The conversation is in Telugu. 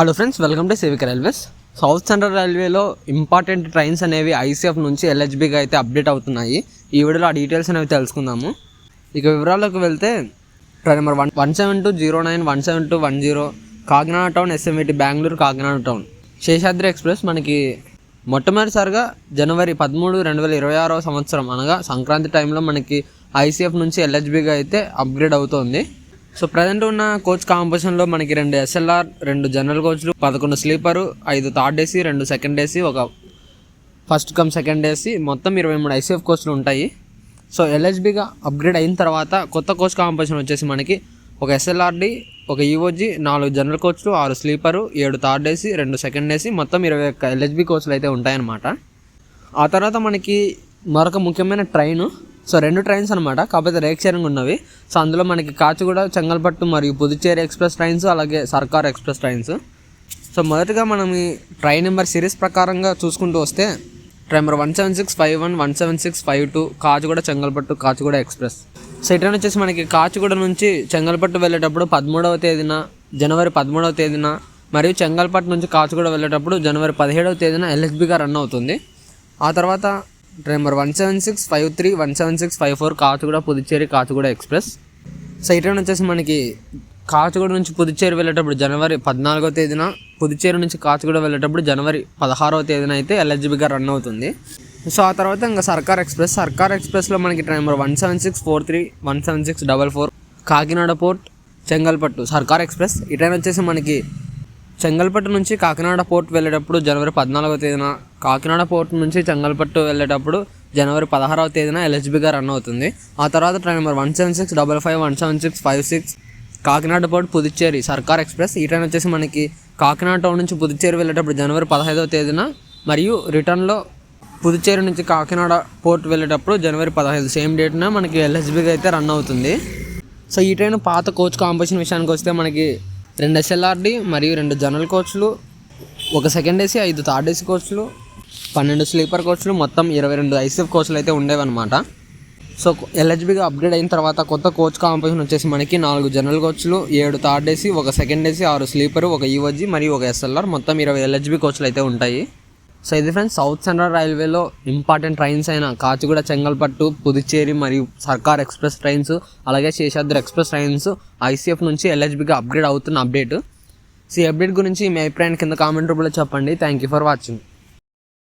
Hello friends welcome to civic railways south central రైల్వేలో ఇంపార్టెంట్ ట్రైన్స్ అనేవి ఐసీఎఫ్ నుంచి ఎల్హెచ్బిగా అయితే అప్డేట్ అవుతున్నాయి. ఈ వీడియోలో ఆ డీటెయిల్స్ అనేవి తెలుసుకుందాము. ఇక వివరాల్లోకి వెళ్తే train number one one seven two zero nine one seven two one zero Kakinada town SMET Bengaluru Kakinada town Seshadri express మనకి మొట్టమొదటిసారిగా జనవరి పదమూడు రెండు వేల ఇరవై ఆరో సంవత్సరం అనగా సంక్రాంతి టైంలో మనకి ఐసీఎఫ్ నుంచి ఎల్హెచ్బిగా అయితే అప్గ్రేడ్ అవుతోంది. సో ప్రజెంట్ ఉన్న కోచ్ కాంపోజిషన్లో మనకి రెండు ఎస్ఎల్ఆర్ రెండు జనరల్ కోచ్లు పదకొండు స్లీపరు ఐదు థర్డ్ ఏసీ రెండు సెకండ్ ఏసీ ఒక ఫస్ట్ కమ్ సెకండ్ ఏసీ మొత్తం ఇరవై మూడు ఐసీఎఫ్ కోచ్లు ఉంటాయి. సో ఎల్హెచ్బిగా అప్గ్రేడ్ అయిన తర్వాత కొత్త కోచ్ కాంపోజిషన్ వచ్చేసి మనకి ఒక ఎస్ఎల్ఆర్డి ఒక ఈఓజీ నాలుగు జనరల్ కోచ్లు ఆరు స్లీపరు ఏడు థర్డ్ ఏసీ రెండు సెకండ్ ఏసీ మొత్తం ఇరవై ఒక్క ఎల్హెచ్బి కోచ్లు అయితే ఉంటాయన్నమాట. ఆ తర్వాత మనకి మరొక ముఖ్యమైన ట్రైన్ సో రెండు ట్రైన్స్ అనమాట కాకపోతే రేక్ షేరింగ్ ఉన్నవి. సో అందులో మనకి కాచిగూడ చెంగల్పట్టు మరియు పుదుచ్చేరి ఎక్స్ప్రెస్ ట్రైన్స్ అలాగే సర్కార్ ఎక్స్ప్రెస్ ట్రైన్స్ సో మొదటగా మనం ఈ ట్రైన్ నెంబర్ సిరీస్ ప్రకారంగా చూసుకుంటూ వస్తే train number one seven six five one one seven six five two Kacheguda Chengalpattu Kacheguda express. So ఈ వచ్చేసి మనకి కాచిగూడ నుంచి చెంగల్పట్టు వెళ్ళేటప్పుడు పదమూడవ తేదీన జనవరి పదమూడవ తేదీన మరియు చెంగల్పట్టు నుంచి కాచిగూడ వెళ్ళేటప్పుడు జనవరి పదిహేడవ తేదీన ఎల్ఎస్బిగా రన్ అవుతుంది. ఆ తర్వాత number one seven six five three one seven six five four Kacheguda Puducherry Kacheguda express. So ఈ వచ్చేసి మనకి కాచిగూడ నుంచి పుదుచ్చేరి వెళ్ళేటప్పుడు జనవరి పద్నాలుగో తేదీన పుదుచ్చేరి నుంచి కాచిగూడ వెళ్ళేటప్పుడు జనవరి పదహారవ తేదీన అయితే ఎల్హెచ్బిగా రన్ అవుతుంది. సో ఆ తర్వాత ఇంకా సర్కార్ ఎక్స్ప్రెస్. సర్కార్ ఎక్స్ప్రెస్లో మనకి train number one seven six four three one seven six double four Kakinada port Chengalpattu Circar express. ఈ ట్రైన్ వచ్చేసి మనకి చెంగల్పట్టు నుంచి కాకినాడ పోర్ట్ వెళ్ళేటప్పుడు జనవరి పద్నాలుగో తేదీన కాకినాడ పోర్ట్ నుంచి చెంగల్పట్టు వెళ్ళేటప్పుడు జనవరి పదహారవ తేదీన ఎల్హెచ్బిగా రన్ అవుతుంది. ఆ తర్వాత train number one seven six double five one seven six five six Kakinada port Puducherry Circar express. ఈ ట్రైన్ వచ్చేసి మనకి కాకినాడ టౌన్ నుంచి పుదుచ్చేరి వెళ్ళేటప్పుడు జనవరి పదహైదవ తేదీన మరియు రిటర్న్లో పుదుచ్చేరి నుంచి కాకినాడ పోర్ట్ వెళ్ళేటప్పుడు జనవరి పదహైదు. సేమ్ డేట్న మనకి ఎల్హెచ్బిగా అయితే రన్ అవుతుంది. సో ఈ ట్రైన్ పాత కోచ్ కాంపిటీషన్ విషయానికి వస్తే మనకి రెండు ఎస్ఎల్ఆర్డి మరియు రెండు జనరల్ కోచ్లు ఒక సెకండ్ ఏసీ ఐదు థర్డ్ ఏసీ కోచ్లు పన్నెండు స్లీపర్ కోచ్లు మొత్తం ఇరవై రెండు ఐసీఎఫ్ కోచ్లు అయితే ఉండేవన్నమాట. సో ఎల్హెచ్బిగా అప్గ్రేడ్ అయిన తర్వాత కొత్త కోచ్ కాంపిటీషన్ వచ్చేసి మనకి నాలుగు జనరల్ కోచ్లు ఏడు థర్డ్ ఏసీ ఒక సెకండ్ ఏసీ ఆరు స్లీపర్ ఒక ఈవోజీ మరియు ఒక ఎస్ఎల్ఆర్ మొత్తం ఇరవై ఎల్హెచ్బి కోచ్లు అయితే ఉంటాయి. సో ఇది ఫ్రెండ్స్ సౌత్ సెంట్రల్ రైల్వేలో ఇంపార్టెంట్ ట్రైన్స్ అయిన కాచిగూడ చెంగల్పట్టు పుదుచ్చేరి మరియు సర్కార్ ఎక్స్ప్రెస్ ట్రైన్స్ అలాగే శేషాద్రి ఎక్స్ప్రెస్ ట్రైన్స్ ఐసీఎఫ్ నుంచి ఎల్హెచ్బిగా అప్గ్రేడ్ అవుతున్న అప్డేట్. సో ఈ అప్డేట్ గురించి మీ అభిప్రాయం కింద కామెంట్ రూపంలో చెప్పండి. Thank you for watching.